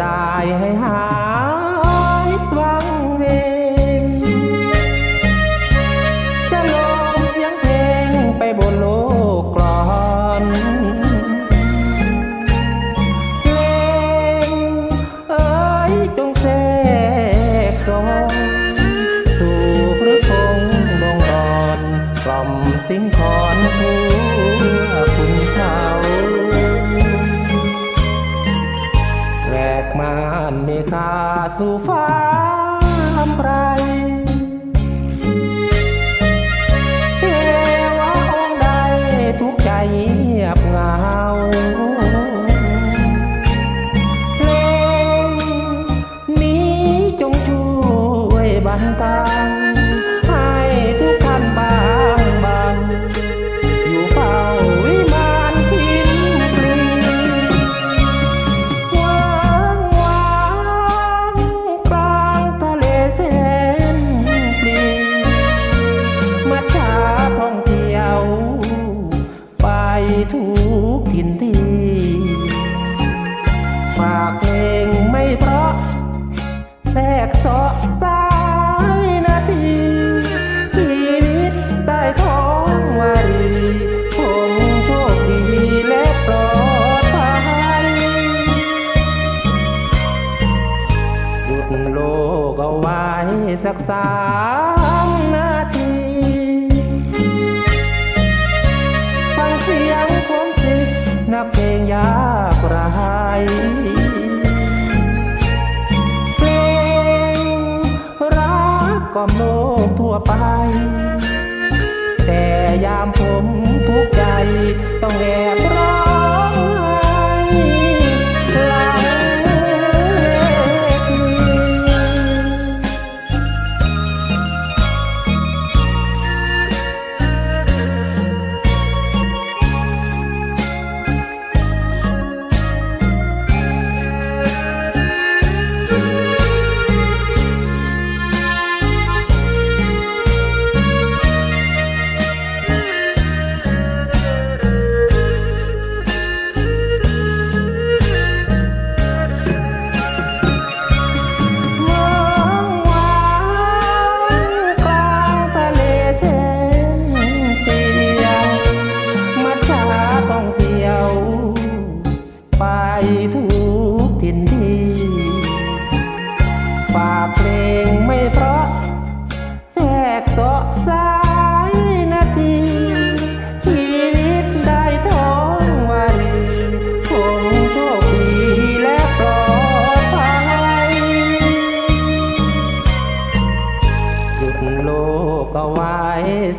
ได้ให้หา สู่ฟ้าไกลเทวะองค์ใดทุกใจเงียบเหงาเพลงนี้จงช่วยบันเทา โลกเอาไว้สักสามนาทีฟังเสียงของสินักเพลงยากไรเพลงรักกล่อมโลกทั่วไป แต่ยามผมทุกใจต้องแ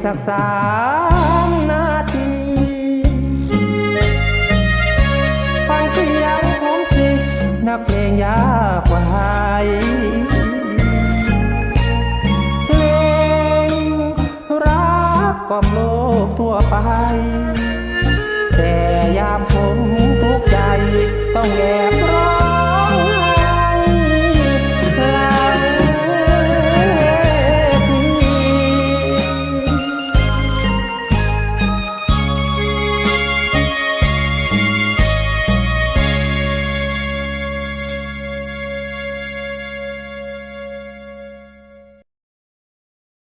สักสามนาทีฟังเสียงของสินักเพลงยากกว่ายเพลงรักกล่อมโลกทั่วไป แต่ยามผมทุกใจต้องแอบ